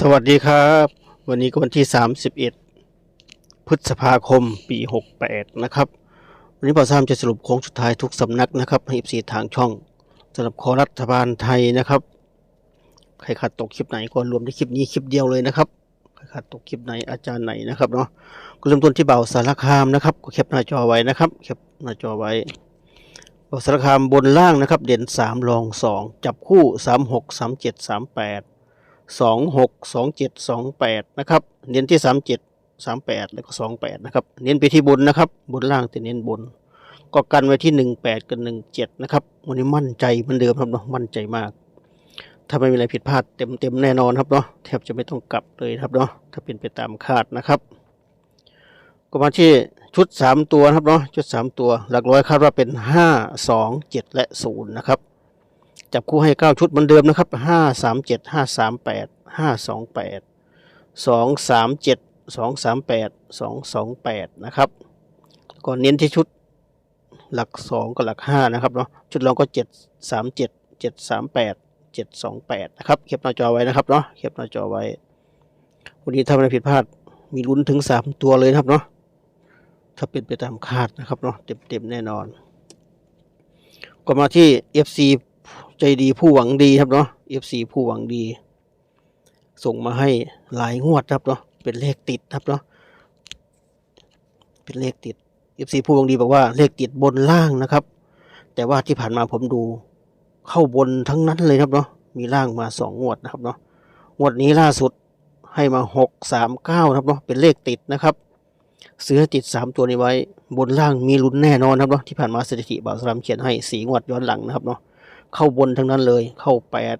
สวัสดีครับ วันนี้ก็วันที่ 31 พฤษภาคมปี 68 นะครับ วันนี้ปอซามจะสรุปโค้งสุดท้ายทุกสำนักนะครับให้สีทางช่องสำหรับขอรัฐบาลไทยนะครับ ใครขาดตกคลิปไหนก็รวมในคลิปนี้คลิปเดียวเลยนะครับใครขาดตกคลิปไหนอาจารย์ไหนนะครับเนาะก็เริ่มต้นที่เบาสารคามนะครับก็แคปหน้าจอไว้นะครับแคปหน้าจอไว้เบาสารคามบนล่างนะครับ เด่น 3 รอง 2 จับคู่ 3 6 37 38 7 3 8สองหกสองเจ็ดสองแปดนะครับเน้นที่สามเจ็ดสามแปดแล้วก็สองแปดนะครับเน้นไปที่บนนะครับบนล่างแต่เน้นบน ก็กันไว้ที่หนึ่งแปดกับหนึ่งเจ็ดนะครับวันนี้มั่นใจเหมือนเดิมครับเนาะมั่นใจมาก ถ้าไม่มีอะไรผิดพลาดเต็มเต็มๆแน่นอนครับเนาะแทบจะไม่ต้องกลับเลยครับเนาะถ้าเป็นไปตามคาดนะครับ ก็มาที่ชุดสามตัวครับเนาะชุดสามตัว หลักร้อยคาดว่าเป็นห้าสองเจ็ดและศูนย์นะครับ จับคู่ให้ 9 ชุดเหมือนเดิมนะครับ 5 3 7 5 3 8 5 2 8 2 3 7 2 3 8 2 2 8 นะครับก็เน้นที่ชุดหลัก 2 กับหลัก 5 นะครับเนาะชุดรองก็ 7 3 7 7 3 8 7 2 8 นะครับเก็บหน้าจอไว้นะครับเนาะเก็บหน้าจอไว้ วันนี้ถ้าไม่ผิดพลาดมีลุ้นถึง 3 ตัวเลยครับเนาะถ้าเป็นไปตามคาดนะครับเนาะเต็มๆแน่นอน ก็มาที่ FC ใจดีผู้หวังดีครับเนาะ FC ผู้หวังดี ส่งมาให้หลายงวดครับเนาะเป็นเลขติดครับเนาะเป็นเลขติด FC ผู้หวังดีบอกว่าเลขติดบนล่างนะครับ แต่ว่าที่ผ่านมาผมดูเข้าบนทั้งนั้นเลยครับเนาะมีล่างมาสองงวดนะครับเนาะงวดนี้ล่าสุดให้มาหกสามเก้าครับเนาะเป็นเลขติดนะครับซื้อให้ติดสามตัวนี้ไว้ บนล่างมีลุ้นแน่นอนครับเนาะที่ผ่านมาสถิติบ่าวสลามเขียนให้สีงวดย้อนหลังนะครับเนาะ เข้าบนทั้งนั้นเลย เข้าแปด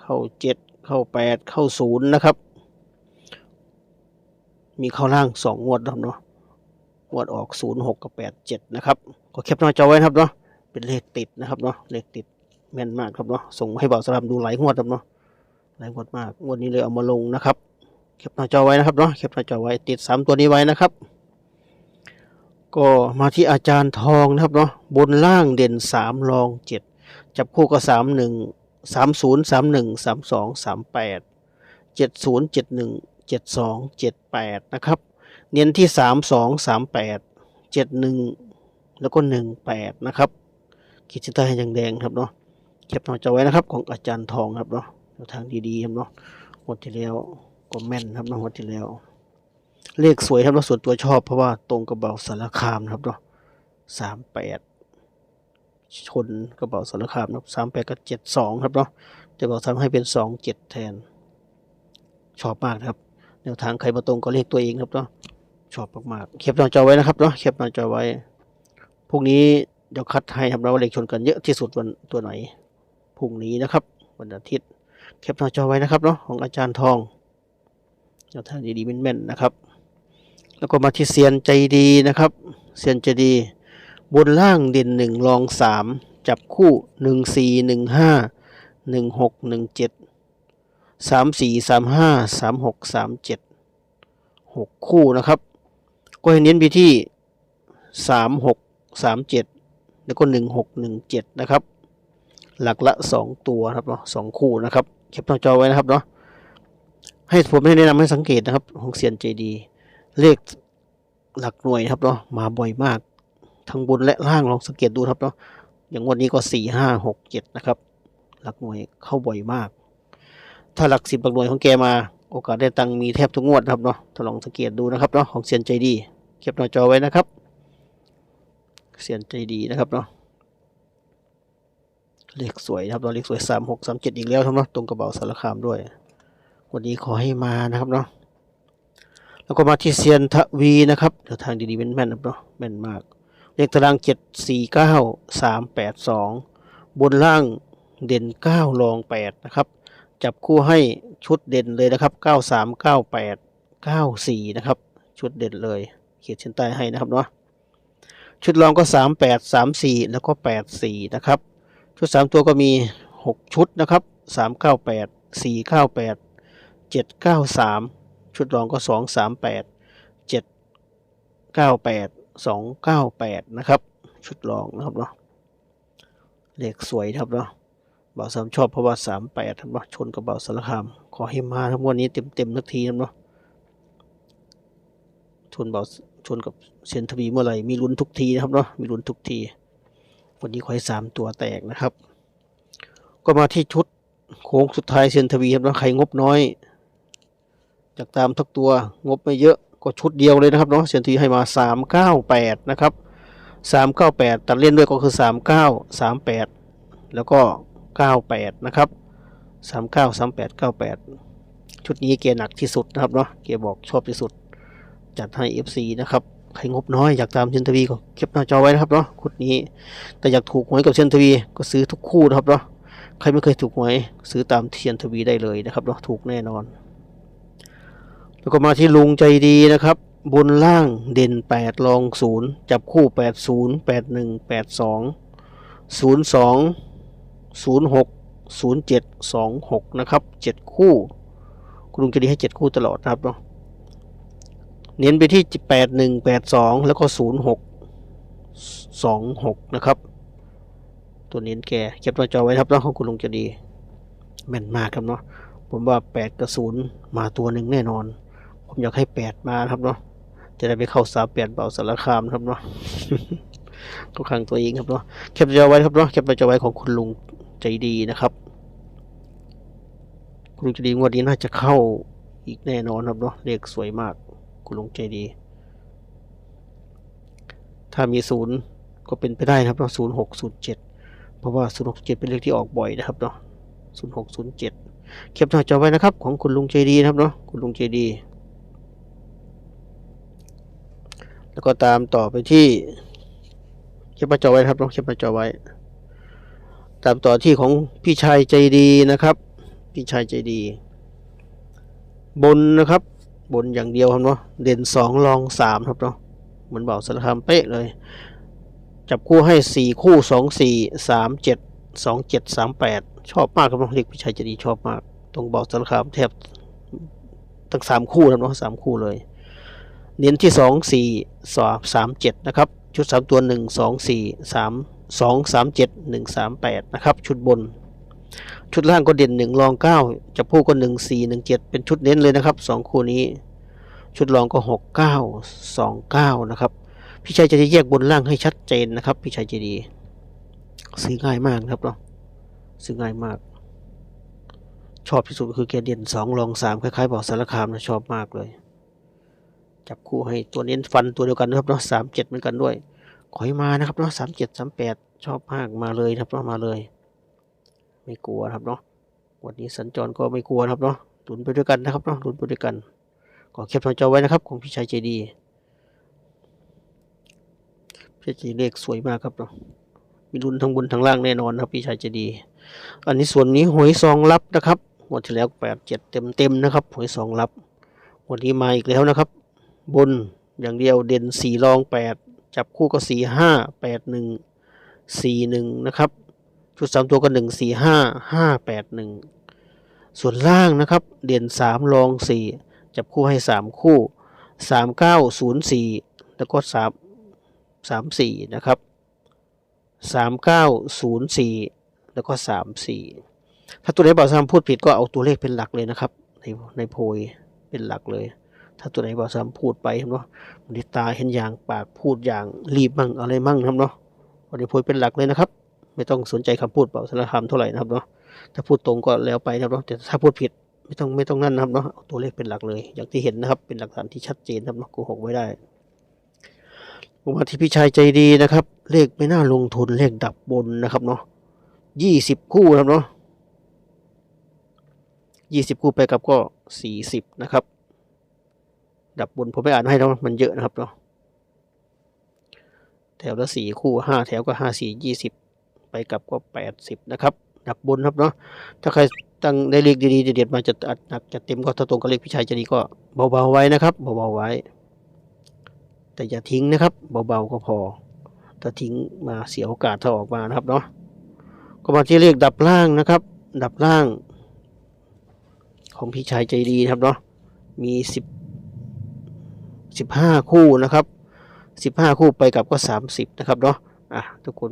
เข้าเจ็ดเข้าแปดเข้าศูนย์นะครับ มีเข้าล่างสองงวดนะครับเนาะงวดออกศูนย์หกกับแปดเจ็ดนะครับก็แคปหน้าจอไว้ครับเนาะเป็นเลขติดนะครับเนาะเลขติดแม่นมากครับเนาะส่งให้บ่าวสลามดูหลายงวดครับเนาะหลายงวดมากงวดนี้เลยเอามาลงนะครับแคปหน้าจอไว้นะครับเนาะแคปหน้าจอไว้ติดสามตัวนี้ไว้นะครับ ก็มาที่อาจารย์ทองนะครับเนาะบนล่างเด่นสามรองเจับคู่ก็สามหนึ่งสามศูนย์สามหนึ่งสามสองสามแปดเจ็ดศูนย์เจ็ดหนึ่งเจ็ดสองเจ็ดแปดนะครับ เน้นที่สามสองสามแปดเจ็ดหนึ่งแล้วก็หนึ่งแปดนะครับขีดเส้นใต้ให้แดงครับเนาะเก็บหน้าจอไว้นะครับของอาจารย์ทองครับเนาะแนวทางดีๆครับเนาะวันที่แล้วก็แม่นครับเนาะวันที่แล้ว เลขสวยครับเนาะส่วนตัวชอบเพราะว่าตรงกับเบาสารคามนะครับเนาะสามแปด ชนกระเป๋าสารคามนะครับสามแปดกับเจ็ดสองครับเนาะจะบอกทำให้เป็นสองเจ็ดแทน ชอบมากนะครับ แนวทางใครมาตรงก็เลขตัวเองครับเนาะชอบมากๆเก็บหน้าจอไว้นะครับเนาะเก็บหน้าจอไว้พรุ่งนี้เดี๋ยวคัดให้ครับเราว่าเลขชนกันเยอะที่สุดวันตัวไหนพรุ่งนี้นะครับ วันอาทิตย์เก็บหน้าจอไว้นะครับเนาะของอาจารย์ทองแนวทางดีๆแม่นๆนะครับ แล้วก็มาที่เซียนใจดีนะครับ เซียนใจดี บนล่างเด่นหนึ่งรองสามจับคู่หนึ่งสี่หนึ่งห้าหนึ่งหกหนึ่งเจ็ดสามสี่สามห้าสามหกสามเจ็ดหกคู่นะครับ ก็ให้เน้นไปที่สามหกสามเจ็ดแล้วก็หนึ่งหกหนึ่งเจ็ดนะครับ หลักละสองตัวครับเนาะสองคู่นะครับเก็บหน้าจอไว้นะครับเนาะให้ผมให้แนะนำให้สังเกตนะครับของเซียนใจดี เลขหลักหน่วยนะครับเนาะมาบ่อยมาก ทั้งบนและล่างลองสังเกตดูครับเนาะอย่างวันนี้ก็สี่ห้าหกเจ็ดนะครับหลักหน่วยเข้าบ่อยมาก ถ้าหลักสิบหลักหน่วยของแกมา โอกาสได้ตังมีแทบทุกงวดครับเนาะถ้าลองสังเกตดูนะครับเนาะของเซียนใจดีเก็บหน้าจอไว้นะครับเซียนใจดีนะครับเนาะเลขสวยนะครับเราะเลขสวยสามหกสามเจ็ดอีกแล้วครับเนาะตรงกระเป๋าสารคามด้วย วันนี้ขอให้มานะครับเนาะแล้วก็มาที่เซียนทวีนะครับเดี๋ยวทางดีๆแม่นๆนะครับเนาะแม่นมาก เลขตารางเจ็ดสี่เก้าสามแปดสองบนล่างเด่นเก้ารองแปดนะครับ จับคู่ให้ชุดเด่นเลยนะครับเก้าสามเก้าแปดเก้าสี่นะครับ ชุดเด่นเลย เขียนเส้นใต้ให้นะครับเนาะชุดรองก็สามแปดสามสี่แล้วก็แปดสี่นะครับ ชุดสามตัวก็มีหกชุดนะครับสามเก้าแปดสี่เก้าแปดเจ็ดเก้าสามชุดรองก็สองสามแปดเจ็ดเก้าแปด งสามแปดเจ็ดเก้าแปดสองเก้าแปดนะครับ ชุดรองนะครับเนาะเลขสวยครับเนาะบ่าวสามชอบเพราะว่าสามแปดครับเนาะชนกับบ่าวสารคาม ขอให้มาทั้งวันนี้เต็มเต็มๆนักทีครับเนาะชนบ่าวชนกับเซียนทวีเมื่อไหร่มีลุ้นทุกทีนะครับเนาะมีลุ้นทุกที วันนี้ขอให้สามตัวแตกนะครับ ก็มาที่ชุดโค้งสุดท้ายเซียนทวีครับเนาะใครงบน้อย จากตามทุกตัวงบไม่เยอะก็ชุดเดียวเลยนะครับเนาะเซียนทีให้มาสามเก้าแปดนะครับสามเก้าแปดตัดเล่นด้วยก็คือสามเก้าสามแปดแล้วก็เก้าแปดนะครับสามเก้าสามแปดเก้าแปดชุดนี้เกียร์หนักที่สุดนะครับเนาะเกียร์บอกชอบที่สุด จัดให้ FC นะครับใครงบน้อยอยากตามเชนทวีก็เก็บหน้าจอไว้นะครับเนาะชุดนี้ แต่อยากถูกหวยกับเชนทวีก็ซื้อทุกคู่นะครับเนาะใครไม่เคยถูกหวยซื้อตามเทียนทวีได้เลยนะครับเนาะถูกแน่นอน แล้วก็มาที่ลุงใจดีนะครับ บนล่างเด่น8รอง 0 จับคู่ 80 81 82 02 06 07 26 นะครับ 7 คู่คุณลุงใจดีให้ 7 คู่ตลอดนะครับเนาะเน้นไปที่ 81 82 แล้วก็ 06 26 นะครับ ตัวเน้นแกเก็บหน้าจอไว้ครับเนาะของคุณลุงจะดีแม่นมากครับเนาะผมว่าแปดกับศูนย์มาตัวหนึ่งแน่นอน อยากให้แปดมาครับเนาะจะได้ไปเข้าสาแปดเบาสารคามครับเนาะทุกครั้งตัวเองครับเนาะเก็บหน้าจอไว้ครับเนาะเก็บหน้าจอไว้ของคุณลุงใจดีนะครับ คุณลุงใจดีงวดนี้น่าจะเข้าอีกแน่นอนครับเนาะเลขสวยมาก คุณลุงใจดี ถ้ามีศูนย์ก็เป็นไปได้ครับเนาะศูนย์หกศูนย์เจ็ดเพราะว่า067เจ็ดเป็นเลขที่ออกบ่อยนะครับเนาะ0607เก็บหน้าจอไว้นะครับ ของคุณลุงใจดีนะครับเนาะคุณลุงใจดี แล้วก็ตามต่อไปที่เก็บหน้าจอไว้ครับเนาะเก็บหน้าจอไว้ ตามต่อที่ของพี่ชายใจดีนะครับ พี่ชายใจดี บนนะครับ บนอย่างเดียวครับเนาะเด่นสองรองสามครับเนาะเหมือนเบาสารคามเป๊ะเลย จับคู่ให้สี่คู่สองสี่สามเจ็ดสองเจ็ดสามแปดชอบมากครับน้องเด็กพิชัยใจดีชอบมาก ตรงเบาสารคามแทบทั้งสามคู่นะเนาะสามคู่เลย เน้นที่สองสี่สามสามเจ็ดนะครับชุดสามตัวหนึ่งสองสี่สามสองสามเจ็ดหนึ่งสามแปดนะครับชุดบน ชุดล่างก็เด่นหนึ่งรองเก้าจับคู่ก็หนึ่งสี่หนึ่งเจ็ดเป็นชุดเน้นเลยนะครับสองคู่นี้ ชุดรองก็หกเก้าสองเก้านะครับพี่ชัยจะแยกบนล่างให้ชัดเจนนะครับพี่ชัยจะดีซื้อง่ายมากครับเนาะซื้อง่ายมาก ชอบที่สุดก็คือแกเด่นสองรองสามคล้ายๆบอกสารคามนะชอบมากเลย จับคู่ให้ตัวเน้นฟันตัวเดียวกันนะครับเนาะสามเจ็ดเหมือนกันด้วย ขอให้มานะครับเนาะสามเจ็ดสามแปดชอบมากมาเลยนะครับเนาะมาเลย ไม่กลัวครับเนาะวันนี้สัญจรก็ไม่กลัวครับเนาะลุ้นไปด้วยกันนะครับเนาะลุ้นไปด้วยกันก็เก็บหน้าจอไว้นะครับ ของพี่ชัยใจดีพี่ชายเลขสวยมากครับเนาะมีรุนทั้งบนทั้งล่างแน่นอนครับพี่ชายเจดีอันนี้ส่วนนี้หวยซองลับนะครับงวดที่แล้วแปดเจ็ดเต็มเต็มนะครับหวยซองลับวันนี้มาอีกแล้วนะครับ บนอย่างเดียวเด่นสี่รองแปดจับคู่ก็สี่ห้าแปดหนึ่งสี่หนึ่งนะครับ ชุดสามตัวก็หนึ่งสี่ห้าห้าแปดหนึ่งส่วนล่างนะครับ เด่นสามรองสี่จับคู่ให้สามคู่สามเก้าศูนย์สี่แล้วก็สามสามสี่นะครับสามเก้าศูนย์สี่แล้วก็สามสี่ถ้าตัวไหนบ่าวสามพูดผิดก็เอาตัวเลขเป็นหลักเลยนะครับ ในในโพยเป็นหลักเลย ถ้าตัวไหนบ่าวสามพูดไปเนาะมันที่ตาเห็นอย่างปากพูดอย่างรีบมั่งอะไรมั่งครับเนาะวันนี้โพยเป็นหลักเลยนะครับ ไม่ต้องสนใจคำพูดเบาสารคามเท่าไหร่นะครับเนาะถ้าพูดตรงก็แล้วไปนะครับเนาะแต่ถ้าพูดผิดไม่ต้องไม่ต้องนั่นนะครับเนาะเอาตัวเลขเป็นหลักเลย อย่างที่เห็นนะครับ เป็นหลักฐานที่ชัดเจนนะครับเนาะโกหกไม่ได้ผมว่าที่พี่ชายใจดีนะครับ เลขไม่น่าลงทุนเลขดับบนนะครับเนาะยี่สิบคู่นะครับเนาะยี่สิบคู่ไปกับก็สี่สิบนะครับ ดับบนผมไม่อ่านให้แล้วมันเยอะนะครับเนาะแถวละสี่คู่ห้าแถวก็ห้าสี่ยี่สิบไปกลับก็แปดสิบนะครับ ดับบนครับเนาะถ้าใครตั้งได้เลขดีๆเด็ดมาจะอัดหนักจะเต็มก็ถ้าตรงกับเลขพี่ชายใจดีก็เบาๆไว้นะครับเบาๆไว้ แต่อย่าทิ้งนะครับเบาๆก็พอ ถ้าทิ้งมาเสียโอกาสถ้าออกมานะครับเนาะก็มาที่เลขดับล่างนะครับ ดับล่าง ของพี่ชายใจดีครับเนาะมีสิบ สิบห้าคู่นะครับสิบห้าคู่ไปกับก็สามสิบนะครับเนาะอะทุกคน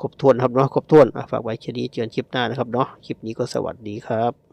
ครบถ้วนครับเนาะครบถ้วนอะฝากไว้แค่นี้เจอกันคลิปหน้านะครับเนาะคลิปนี้ก็สวัสดีครับ